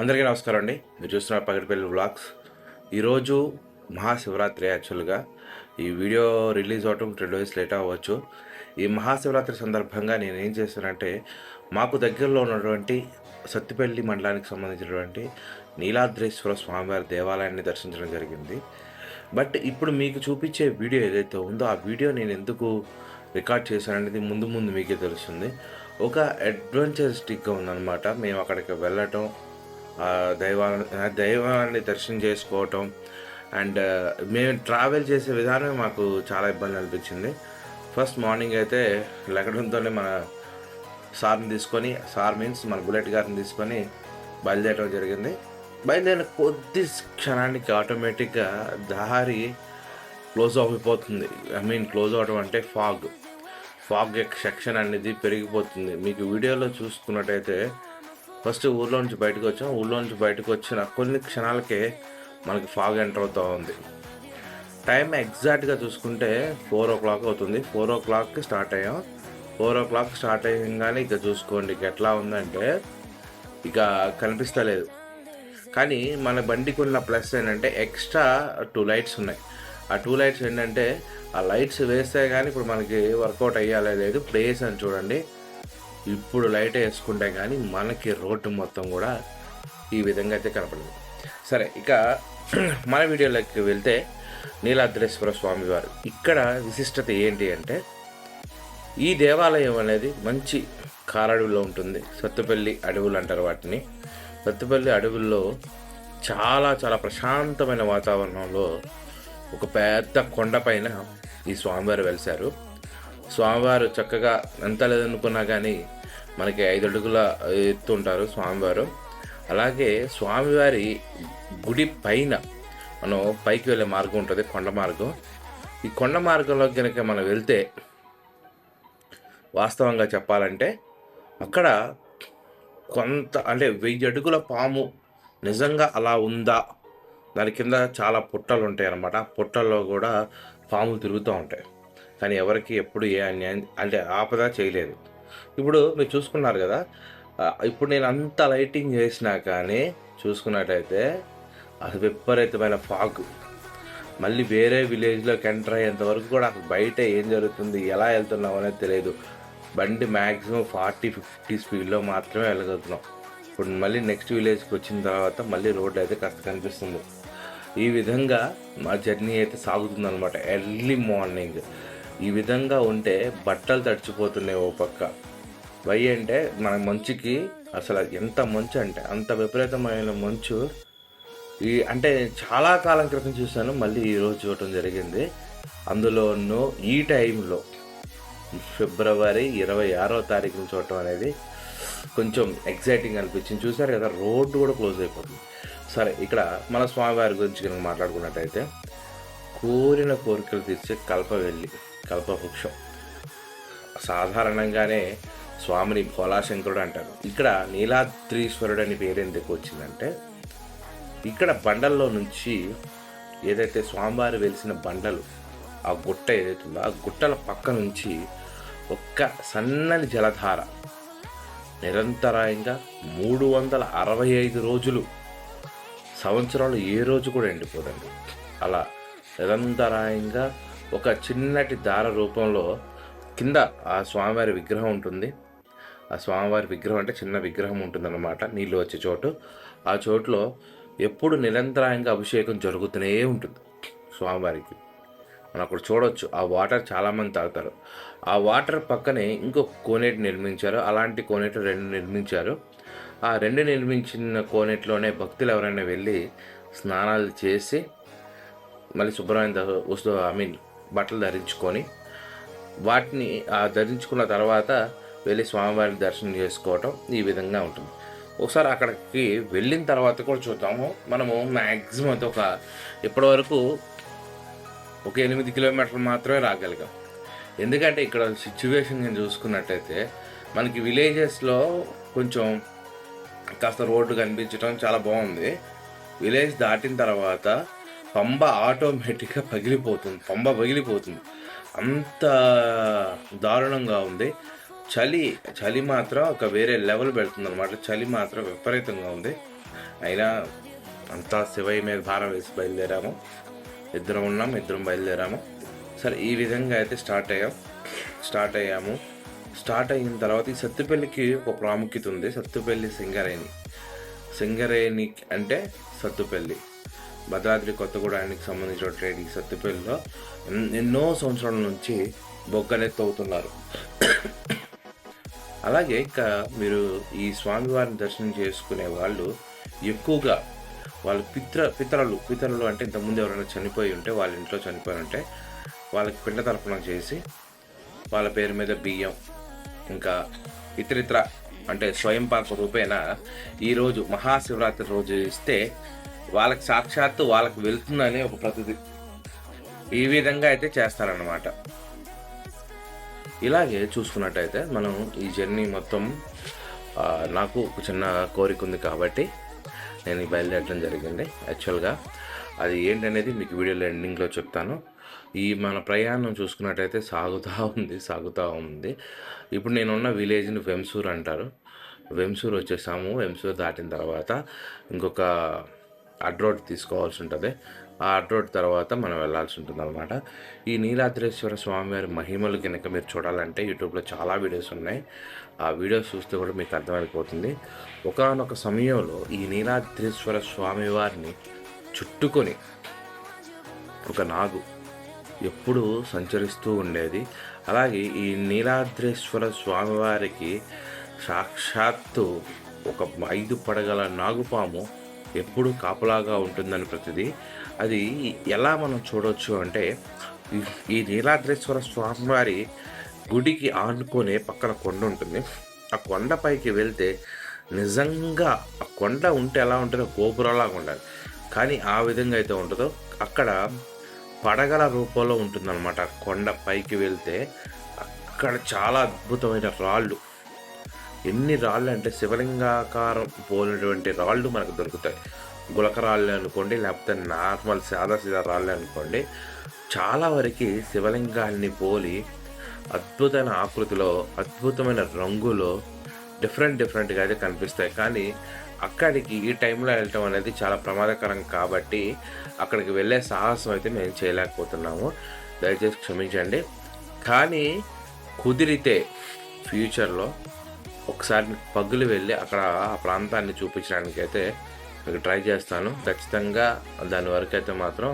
అందరికీ నమస్కారం అండి మీరు చూస్తున్న పగటిపల్లి బ్లాగ్స్ ఈరోజు మహాశివరాత్రి యాక్చువల్గా. ఈ వీడియో రిలీజ్ అవటం రెండు డేస్ లేట్ అవ్వచ్చు. ఈ మహాశివరాత్రి సందర్భంగా నేను ఏం చేశానంటే మాకు దగ్గరలో ఉన్నటువంటి సత్తిపల్లి మండలానికి సంబంధించినటువంటి నీలాద్రేశ్వర స్వామివారి దేవాలయాన్ని దర్శించడం జరిగింది. బట్ ఇప్పుడు మీకు చూపించే వీడియో ఏదైతే ఉందో ఆ వీడియో నేను ఎందుకు రికార్డ్ చేశాననేది ముందు ముందు మీకే తెలుస్తుంది. ఒక అడ్వెంచరిస్టిక్గా ఉందన్నమాట. మేము అక్కడికి వెళ్ళటం ఆ దైవాన్ని దైవాన్ని దర్శనం చేసుకోవటం అండ్ మేము ట్రావెల్ చేసే విధానం మాకు చాలా ఇబ్బంది అనిపించింది. ఫస్ట్ మార్నింగ్ అయితే లెగడంతోనే మన సార్ని తీసుకొని సార్ మీన్స్ మన బుల్లెట్ గారిని తీసుకొని బయలుదేరడం జరిగింది. బయలుదేరిన కొద్ది క్షణానికి ఆటోమేటిక్గా దారి క్లోజ్ అయిపోతుంది. ఐ మీన్ క్లోజ్ అవడం అంటే ఫాగ్. ఫాగ్ సెక్షన్ అనేది పెరిగిపోతుంది. మీకు వీడియోలో చూసుకున్నట్టయితే ఫస్ట్ ఊర్లో నుంచి బయటకు వచ్చాం. ఊర్లో నుంచి బయటకు వచ్చిన కొన్ని క్షణాలకే మనకి ఫాగ్ ఎంటర్ అవుతూ ఉంది. టైం ఎగ్జాక్ట్గా చూసుకుంటే ఫోర్ ఓ క్లాక్ అవుతుంది. ఫోర్ ఓ క్లాక్కి స్టార్ట్ అయ్యాం. ఫోర్ ఓ క్లాక్ స్టార్ట్ అయ్యంగానే ఇక చూసుకోండి. ఇక ఎట్లా ఉందంటే ఇక కనిపిస్తలేదు. కానీ మన బండికి ఉన్న ప్లస్ ఏంటంటే ఎక్స్ట్రా టూ లైట్స్ ఉన్నాయి. ఆ టూ లైట్స్ ఏంటంటే ఆ లైట్స్ వేస్తే కానీ ఇప్పుడు మనకి వర్కౌట్ అయ్యాలే లేదు. ప్లేస్ అని చూడండి. ఇప్పుడు లైట్ వేసుకుంటే కానీ మనకి రోడ్డు మొత్తం కూడా ఈ విధంగా అయితే కనపడింది. సరే ఇక మన వీడియోలోకి వెళ్తే నీలాద్రేశ్వర స్వామి వారు ఇక్కడ విశిష్టత ఏంటి అంటే ఈ దేవాలయం అనేది మంచి కారడవిలో ఉంటుంది. సత్తుపల్లి అడవులు అంటారు వాటిని. సత్తుపల్లి అడవుల్లో చాలా చాలా ప్రశాంతమైన వాతావరణంలో ఒక పెద్ద కొండపైన ఈ స్వామివారు వెలిశారు. స్వామివారు చక్కగా ఎంత లేదనుకున్నా కానీ మనకి ఐదు అడుగుల ఎత్తు ఉంటారు స్వామివారు. అలాగే స్వామివారి గుడి పైన మనం పైకి వెళ్ళే మార్గం ఉంటుంది కొండ మార్గం. ఈ కొండ మార్గంలో కనుక మనం వెళ్తే వాస్తవంగా చెప్పాలంటే అక్కడ కొంత అంటే వెయ్యి అడుగుల పాము నిజంగా అలా ఉందా? దాని కింద చాలా పుట్టలు ఉంటాయి అన్నమాట ఆ పుట్టల్లో కూడా పాములు తిరుగుతూ ఉంటాయి. కానీ ఎవరికి ఎప్పుడు ఏ అన్యాయం అంటే ఆపద చేయలేదు. ఇప్పుడు మీరు చూసుకున్నారు కదా ఇప్పుడు నేను అంత లైటింగ్ చేసినా కానీ చూసుకున్నట్టయితే అది విపరీతమైన ఫాగ్ మళ్ళీ వేరే విలేజ్లోకి ఎంటర్ అయ్యేంత వరకు కూడా అసలు బయట ఏం జరుగుతుంది ఎలా వెళ్తున్నాం అనేది తెలియదు. బండి మ్యాక్సిమం ఫార్టీ ఫిఫ్టీ స్పీడ్లో మాత్రమే వెళ్ళగలుగుతున్నాం ఇప్పుడు మళ్ళీ నెక్స్ట్ విలేజ్కి వచ్చిన తర్వాత మళ్ళీ రోడ్డు అయితే కాస్త కనిపిస్తుంది. ఈ విధంగా మా జర్నీ అయితే సాగుతుంది అనమాట ఎర్లీ మార్నింగ్ ఈ విధంగా ఉంటే బట్టలు తడిచిపోతున్నాయి ఓ పక్క. వై అంటే మన మంచుకి అసలు ఎంత మంచు అంటే అంత విపరీతమైన మంచు. ఈ అంటే చాలా కాలం క్రితం చూశాను మళ్ళీ ఈరోజు చూడటం జరిగింది. అందులోనూ ఈ టైంలో ఫిబ్రవరి ఇరవై ఆరో తారీఖున చూడటం అనేది కొంచెం ఎగ్జైటింగ్ అనిపించింది. చూసారు కదా రోడ్డు కూడా క్లోజ్ అయిపోతుంది. సరే ఇక్కడ మన స్వామివారి గురించి కనుక మాట్లాడుకున్నట్టయితే కోరిన కోరికలు తీర్చే కల్ప వెళ్ళి కల్ప వృక్షం. సాధారణంగానే స్వామిని భోలాశంకరుడు అంటారు. ఇక్కడ నీలాద్రీశ్వరుడు అని పేరు ఎందుకు వచ్చిందంటే ఇక్కడ బండల్లో నుంచి ఏదైతే స్వామివారు వెలిసిన బండలు ఆ గుట్ట ఏదైతే ఉందో ఆ గుట్టల పక్క నుంచి ఒక్క సన్నని జలధార నిరంతరాయంగా మూడు వందల అరవై ఐదు రోజులు సంవత్సరాలు ఏ రోజు కూడా ఎండిపోదండి. అలా నిరంతరాయంగా ఒక చిన్నటి దార రూపంలో కింద ఆ స్వామివారి విగ్రహం ఉంటుంది. ఆ స్వామివారి విగ్రహం అంటే చిన్న విగ్రహం ఉంటుందన్నమాట నీళ్ళు వచ్చే చోటు. ఆ చోటులో ఎప్పుడు నిరంతరాయంగా అభిషేకం జరుగుతూనే ఉంటుంది స్వామివారికి. మనం అక్కడ చూడవచ్చు ఆ వాటర్ చాలామంది తాగుతారు. ఆ వాటర్ పక్కనే ఇంకో కోనేటి నిర్మించారు అలాంటి కోనేటి రెండు నిర్మించారు. ఆ రెండు నిర్మించిన కోనేటిలోనే భక్తులు ఎవరైనా వెళ్ళి స్నానాలు చేసి మళ్ళీ శుభ్రమైన వస్తు ఐ మీన్ బట్టలు ధరించుకొని వాటిని ధరించుకున్న తర్వాత వెళ్ళి స్వామివారిని దర్శనం చేసుకోవటం ఈ విధంగా ఉంటుంది. ఒకసారి అక్కడికి వెళ్ళిన తర్వాత కూడా చూద్దాము. మనము మ్యాక్సిమం అయితే ఒక ఇప్పటివరకు ఒక ఎనిమిది కిలోమీటర్లు మాత్రమే రాగలిగాం. ఎందుకంటే ఇక్కడ సిచ్యువేషన్ నేను చూసుకున్నట్టయితే మనకి విలేజెస్లో కొంచెం కాస్త రోడ్డు కనిపించడం చాలా బాగుంది. విలేజ్ దాటిన తర్వాత పంబ ఆటోమేటిక్గా పగిలిపోతుంది పంబ పగిలిపోతుంది. అంత దారుణంగా ఉంది. చలి చలి మాత్రం ఒక వేరే లెవెల్ పెడుతుంది అనమాట చలి మాత్రం విపరీతంగా ఉంది. అయినా అంతా శివయ్య మీద భారం వేసి బయలుదేరాము. ఇద్దరం ఉన్నాం ఇద్దరం బయలుదేరాము. సరే ఈ విధంగా అయితే స్టార్ట్ అయ్యాం. స్టార్ట్ అయ్యాము. స్టార్ట్ అయిన తర్వాత ఈ సత్తుపల్లికి ఒక ప్రాముఖ్యత ఉంది. సత్తుపల్లి సింగరేణి. సింగరేణి అంటే సత్తుపల్లి. భద్రాద్రి కొత్తగూడానికి సంబంధించినటువంటి ఈ సత్తుపల్లిలో ఎన్నో సంవత్సరాల నుంచి బొగ్గనెత్తి అవుతున్నారు అలాగే ఇంకా మీరు ఈ స్వామివారిని దర్శనం చేసుకునే వాళ్ళు ఎక్కువగా వాళ్ళ పిత్ర పితరులు పితరులు అంటే ఇంతకుముందు ఎవరైనా చనిపోయి ఉంటే వాళ్ళ ఇంట్లో చనిపోయి ఉంటే వాళ్ళకి పిండ తర్పణం చేసి వాళ్ళ పేరు మీద బియ్యం ఇంకా ఇతరితర అంటే స్వయం పాక రూపేణ ఈరోజు మహాశివరాత్రి రోజు ఇస్తే వాళ్ళకి సాక్షాత్తు వాళ్ళకి వెళ్తుందని ఒక ప్రతిది. ఈ విధంగా అయితే చేస్తారన్నమాట. ఇలాగే చూసుకున్నట్టయితే మనం ఈ జర్నీ మొత్తం నాకు ఒక చిన్న కోరిక ఉంది కాబట్టి నేను బయలుదేరడం జరిగింది. యాక్చువల్గా అది ఏంటనేది మీకు వీడియోలో ఎండింగ్లో చెప్తాను. ఈ మన ప్రయాణం చూసుకున్నట్టయితే సాగుతూ ఉంది సాగుతూ ఉంది. ఇప్పుడు నేనున్న విలేజ్ని వెంసూర్ అంటారు. వెంసూర్ వచ్చేసాము. వెంసూర్ దాటిన తర్వాత ఇంకొక అడ్రోడ్ తీసుకోవాల్సి ఉంటుంది ఆ అడ్రోడ్ తర్వాత మనం వెళ్ళాల్సి ఉంటుంది అనమాట ఈ నీలాద్రేశ్వర స్వామివారి మహిమలు కనుక మీరు చూడాలంటే యూట్యూబ్లో చాలా వీడియోస్ ఉన్నాయి. ఆ వీడియోస్ చూస్తే కూడా మీకు అర్థమైపోతుంది. ఒకనొక సమయంలో ఈ నీలాద్రేశ్వర స్వామివారిని చుట్టుకొని ఒక నాగు ఎప్పుడూ సంచరిస్తూ ఉండేది. అలాగే ఈ నీలాద్రేశ్వర స్వామివారికి సాక్షాత్తు ఒక ఐదు పడగల నాగుపాము ఎప్పుడూ కాపలాగా ఉంటుందని ప్రతిదీ. అది ఎలా మనం చూడవచ్చు అంటే ఈ- నీలాద్రేశ్వర స్వామివారి గుడికి ఆనుకునే పక్కన కొండ ఉంటుంది. ఆ కొండపైకి వెళ్తే నిజంగా ఆ కొండ ఉంటే ఎలా ఉంటుందో గోపురంలాగా ఉండాలి. కానీ ఆ విధంగా అయితే ఉంటుందో అక్కడ పడగల రూపంలో ఉంటుందన్నమాట. కొండ పైకి వెళ్తే అక్కడ చాలా అద్భుతమైన రాళ్ళు ఎన్ని రాళ్ళు అంటే శివలింగాకారం పోలినటువంటి రాళ్ళు మనకు దొరుకుతాయి. గులక రాళ్ళు అనుకోండి లేకపోతే నార్మల్ సాదా సీదా రాళ్ళు అనుకోండి చాలా వరకు శివలింగాన్ని పోలి అద్భుతమైన ఆకృతిలో అద్భుతమైన రంగులో డిఫరెంట్ డిఫరెంట్గా అయితే కనిపిస్తాయి. కానీ అక్కడికి ఈ టైంలో వెళ్ళటం అనేది చాలా ప్రమాదకరం కాబట్టి అక్కడికి వెళ్ళే సాహసం అయితే మేము చేయలేకపోతున్నాము. దయచేసి క్షమించండి. కానీ కుదిరితే ఫ్యూచర్లో ఒకసారి పగ్గులు వెళ్ళి అక్కడ ఆ ప్రాంతాన్ని చూపించడానికి అయితే మీకు ట్రై చేస్తాను. ఖచ్చితంగా దాని వరకు అయితే మాత్రం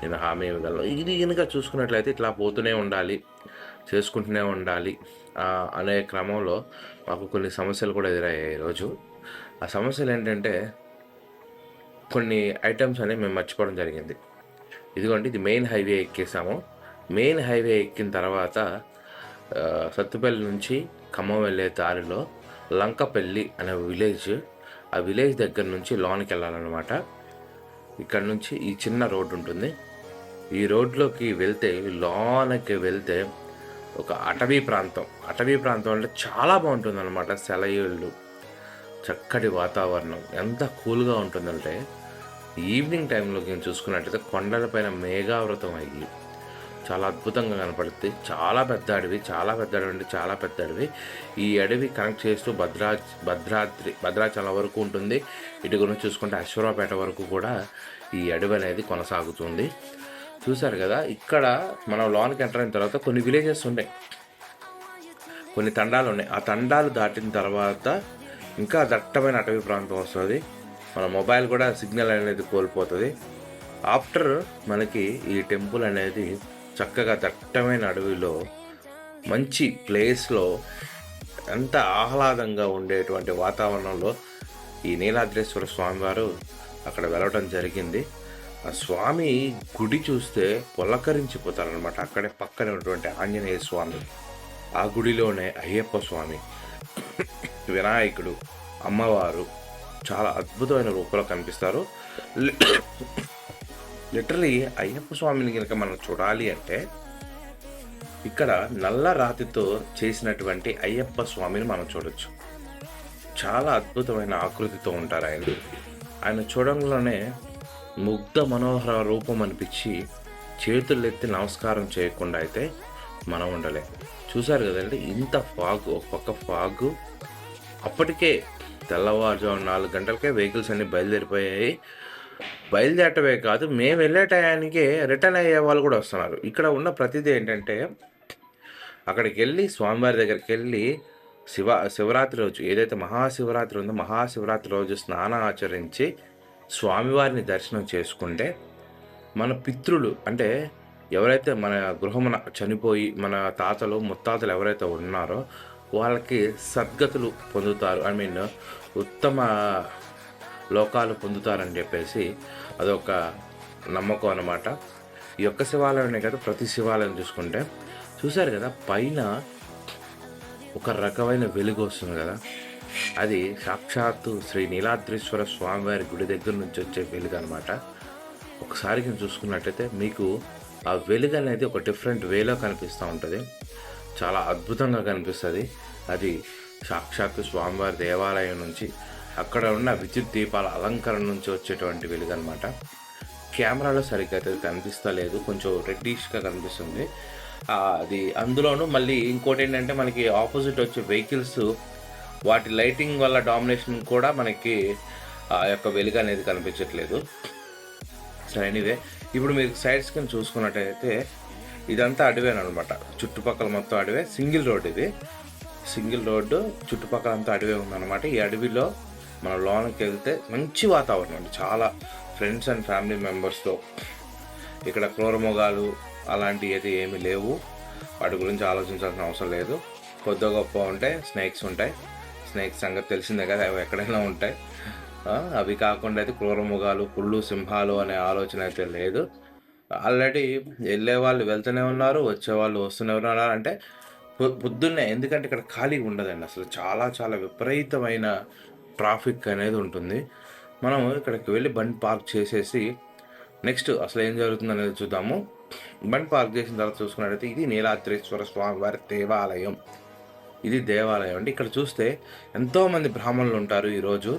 నేను హామీ ఇవ్వగలను. ఇది కనుక చూసుకున్నట్లయితే ఇట్లా పోతూనే ఉండాలి చేసుకుంటూనే ఉండాలి అనే క్రమంలో మాకు కొన్ని సమస్యలు కూడా ఎదురయ్యాయి ఈరోజు. ఆ సమస్యలు ఏంటంటే కొన్ని ఐటమ్స్ అనేవి మేము మర్చిపోవడం జరిగింది. ఇదిగోండి ఇది మెయిన్ హైవే ఎక్కేసాము. మెయిన్ హైవే ఎక్కిన తర్వాత సత్తుపల్లి నుంచి ఖమ్మం వెళ్ళే దారిలో లంకపల్లి అనే విలేజ్ ఆ విలేజ్ దగ్గర నుంచి లోనికి వెళ్ళాలన్నమాట. ఇక్కడ నుంచి ఈ చిన్న రోడ్డు ఉంటుంది. ఈ రోడ్లోకి వెళ్తే లోనకి వెళ్తే ఒక అటవీ ప్రాంతం. అటవీ ప్రాంతం అంటే చాలా బాగుంటుంది అనమాట సెలయేళ్ళు. చక్కటి వాతావరణం. ఎంత కూల్గా ఉంటుందంటే ఈవినింగ్ టైంలో నేను చూసుకున్నట్టయితే కొండలపైన మేఘావృతం అయ్యి చాలా అద్భుతంగా కనపడుతుంది. చాలా పెద్ద అడవి చాలా పెద్ద అడవి అంటే చాలా పెద్ద అడవి ఈ అడవి కనెక్ట్ చేస్తూ భద్రా భద్రాద్రి భద్రాచలం వరకు ఉంటుంది. ఇటు గురించి చూసుకుంటే అశ్వరాపేట వరకు కూడా ఈ అడవి అనేది కొనసాగుతుంది. చూశారు కదా ఇక్కడ మనం లోనికి ఎంటర్ అయిన తర్వాత కొన్ని విలేజెస్ ఉన్నాయి. కొన్ని తండాలు ఉన్నాయి. ఆ తండాలు దాటిన తర్వాత ఇంకా దట్టమైన అటవీ ప్రాంతం వస్తుంది. మన మొబైల్ కూడా సిగ్నల్ అనేది కోల్పోతుంది. ఆఫ్టర్ మనకి ఈ టెంపుల్ అనేది చక్కగా దట్టమైన అడవిలో మంచి ప్లేస్లో ఎంత ఆహ్లాదంగా ఉండేటువంటి వాతావరణంలో ఈ నీలాద్రేశ్వర స్వామివారు అక్కడ వెళ్ళడం జరిగింది. ఆ స్వామి గుడి చూస్తే పులకరించిపోతారనమాట అక్కడే పక్కనే ఉన్నటువంటి ఆంజనేయ స్వామి ఆ గుడిలోనే అయ్యప్ప స్వామి వినాయకుడు అమ్మవారు చాలా అద్భుతమైన రూపంలో కనిపిస్తారు. లిటరలీ అయ్యప్ప స్వామిని కనుక మనం చూడాలి అంటే ఇక్కడ నల్ల రాతితో చేసినటువంటి అయ్యప్ప స్వామిని మనం చూడొచ్చు. చాలా అద్భుతమైన ఆకృతితో ఉంటారు ఆయన. ఆయన చూడంలోనే ముగ్ధ మనోహర రూపం అనిపించి చేతులెత్తి నమస్కారం చేయకుండా అయితే మనం ఉండలే. చూసారు కదండి ఇంత ఫాగ్ ఒక పక్క ఫాగ్. అప్పటికే తెల్లవారుజాము నాలుగు గంటలకే వెహికల్స్ అన్నీ బయలుదేరిపోయాయి. బయలుదేరటమే కాదు మేము వెళ్ళే టయానికే రిటర్న్ అయ్యే వాళ్ళు కూడా వస్తున్నారు. ఇక్కడ ఉన్న ప్రతిదీ ఏంటంటే అక్కడికి వెళ్ళి స్వామివారి దగ్గరికి వెళ్ళి శివ శివరాత్రి రోజు ఏదైతే మహాశివరాత్రి ఉందో మహాశివరాత్రి రోజు స్నానం ఆచరించి స్వామివారిని దర్శనం చేసుకుంటే మన పితృలు అంటే ఎవరైతే మన గృహమున చనిపోయి మన తాతలు ముత్తాతలు ఎవరైతే ఉన్నారో వాళ్ళకి సద్గతులు పొందుతారు. ఐ మీన్ ఉత్తమ లోకాలు పొందుతారని చెప్పేసి అదొక నమ్మకం అనమాట ఈ యొక్క శివాలయమే కదా ప్రతి శివాలయం చూసుకుంటే. చూశారు కదా పైన ఒక రకమైన వెలుగు వస్తుంది కదా. అది సాక్షాత్తు శ్రీ నీలాద్రీశ్వర స్వామివారి గుడి దగ్గర నుంచి వచ్చే వెలుగు అనమాట ఒకసారి నేను చూసుకున్నట్టయితే మీకు ఆ వెలుగు అనేది ఒక డిఫరెంట్ వేలో కనిపిస్తూ ఉంటుంది. చాలా అద్భుతంగా కనిపిస్తుంది. అది సాక్షాత్తు స్వామివారి దేవాలయం నుంచి అక్కడ ఉన్న విద్యుత్ దీపాల అలంకరణ నుంచి వచ్చేటువంటి వెలుగు అనమాట కెమెరాలో సరిగ్గా అయితే కనిపిస్తలేదు. కొంచెం రెడ్డిష్గా కనిపిస్తుంది. అది అందులోనూ మళ్ళీ ఇంకోటి ఏంటంటే మనకి ఆపోజిట్ వచ్చే వెహికల్స్ వాటి లైటింగ్ వల్ల డామినేషన్ కూడా మనకి ఆ యొక్క వెలుగు అనేది కనిపించట్లేదు. సరే ఎనీవే ఇప్పుడు మీరు సైడ్స్ కింద చూసుకున్నట్టయితే ఇదంతా అడవేనమాట చుట్టుపక్కల మొత్తం అడవే. సింగిల్ రోడ్ ఇది. సింగిల్ రోడ్డు చుట్టుపక్కల అంతా అడవే ఉందన్నమాట. ఈ అడవిలో మనం లోనకి వెళ్తే మంచి వాతావరణం అండి. చాలా ఫ్రెండ్స్ అండ్ ఫ్యామిలీ మెంబర్స్తో ఇక్కడ క్రూరమొగాలు అలాంటివి అయితే ఏమీ లేవు. వాటి గురించి ఆలోచించాల్సిన అవసరం లేదు. కొద్ది గొప్ప ఉంటాయి స్నేక్స్ ఉంటాయి. స్నేక్స్ సంగతి తెలిసిందే కదా అవి ఎక్కడైనా ఉంటాయి. అవి కాకుండా అయితే క్రూరముగాలు పుళ్ళు సింహాలు అనే ఆలోచన అయితే లేదు. ఆల్రెడీ వెళ్ళే వాళ్ళు వెళ్తూనే ఉన్నారు వచ్చే వాళ్ళు వస్తూనే ఉన్నారు. అంటే పొద్దున్నే ఎందుకంటే ఇక్కడ ఖాళీ ఉండదండి అసలు. చాలా చాలా విపరీతమైన ట్రాఫిక్ అనేది ఉంటుంది. మనం ఇక్కడికి వెళ్ళి బండి పార్క్ చేసేసి నెక్స్ట్ అసలు ఏం జరుగుతుంది అనేది చూద్దాము. బండి పార్క్ చేసిన తర్వాత చూసుకున్నట్టయితే ఇది నీలాద్రేశ్వర స్వామి వారి దేవాలయం. ఇది దేవాలయం అండి. ఇక్కడ చూస్తే ఎంతోమంది బ్రాహ్మణులు ఉంటారు ఈరోజు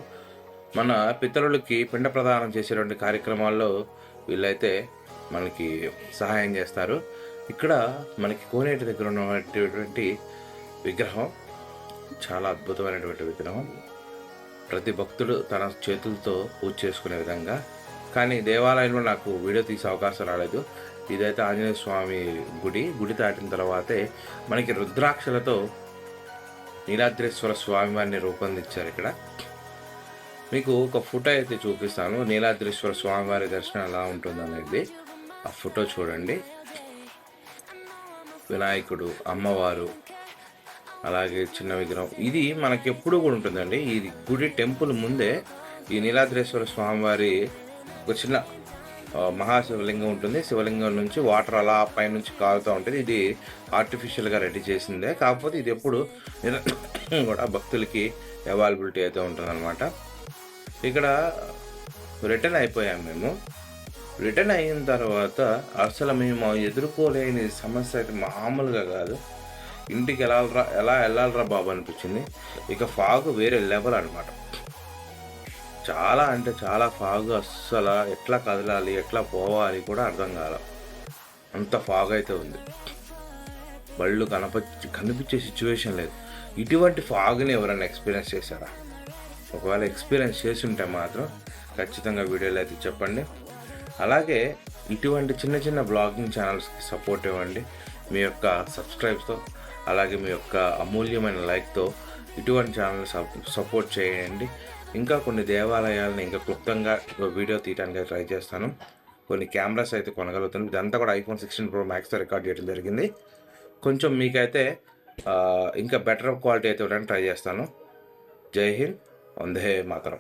మన పితరులకి పిండ ప్రదానం చేసేటువంటి కార్యక్రమాల్లో వీళ్ళైతే మనకి సహాయం చేస్తారు. ఇక్కడ మనకి కోనేటి దగ్గర ఉన్నటువంటి విగ్రహం. చాలా అద్భుతమైనటువంటి విగ్రహం. ప్రతి భక్తుడు తన చేతులతో పూజ చేసుకునే విధంగా. కానీ దేవాలయంలో నాకు వీడియో తీసే అవకాశం రాలేదు. ఇదైతే ఆంజనేయ స్వామి గుడి. గుడి దాటిన తర్వాతే మనకి రుద్రాక్షలతో నీలాద్రేశ్వర స్వామి వారిని రూపొందించారు ఇక్కడ. మీకు ఒక ఫోటో అయితే చూపిస్తాను. నీలాద్రేశ్వర స్వామి వారి దర్శనం ఎలా ఉంటుంది అనేది. ఆ ఫోటో చూడండి. వినాయకుడు అమ్మవారు అలాగే చిన్న విగ్రహం. ఇది మనకి ఎప్పుడు కూడా ఉంటుందండి. ఇది గుడి టెంపుల్ ముందే ఈ నీలాద్రేశ్వర స్వామివారి ఒక చిన్న మహాశివలింగం ఉంటుంది. శివలింగం నుంచి వాటర్ అలా పైనుంచి కారుతూ ఉంటుంది. ఇది ఆర్టిఫిషియల్గా రెడీ చేసిందే. కాకపోతే ఇది ఎప్పుడు కూడా భక్తులకి అవైలబిలిటీ అయితే ఉంటుందన్నమాట. ఇక్కడ రిటర్న్ అయిపోయాం మేము. రిటర్న్ అయిన తర్వాత అసలు మేము ఎదుర్కోలేని సమస్య అయితే మామూలుగా కాదు. ఇంటికి వెళ్ళాలరా ఎలా వెళ్ళాలరా బాబు అనిపించింది. ఇక ఫాగ్ వేరే లెవెల్ అనమాట చాలా అంటే చాలా ఫాగ్ అస్సలు ఎట్లా కదలాలి ఎట్లా పోవాలి కూడా అర్థం కాల. అంత ఫాగ్ అయితే ఉంది. బళ్ళు కనప కనిపించే సిచ్యువేషన్ లేదు. ఇటువంటి ఫాగ్ని ఎవరైనా ఎక్స్పీరియన్స్ చేశారా? ఒకవేళ ఎక్స్పీరియన్స్ చేసి ఉంటే మాత్రం ఖచ్చితంగా వీడియోలో అయితే చెప్పండి. అలాగే ఇటువంటి చిన్న చిన్న బ్లాగింగ్ ఛానల్స్కి సపోర్ట్ ఇవ్వండి. మీ యొక్క సబ్స్క్రైబ్స్తో అలాగే మీ యొక్క అమూల్యమైన లైక్తో ఇటువంటి ఛానల్ సపోర్ట్ చేయండి. ఇంకా కొన్ని దేవాలయాలను ఇంకా క్లుప్తంగా వీడియో తీయడానికి ట్రై చేస్తాను. కొన్ని కెమెరాస్ అయితే కొనగలుగుతాను. ఇదంతా కూడా ఐఫోన్ సిక్స్టీన్ ప్రో మ్యాక్స్తో రికార్డ్ చేయడం జరిగింది. కొంచెం మీకైతే ఇంకా బెటర్ క్వాలిటీ అయితే ఇవ్వడానికి ట్రై చేస్తాను. జై హింద్. వందే మాతరం.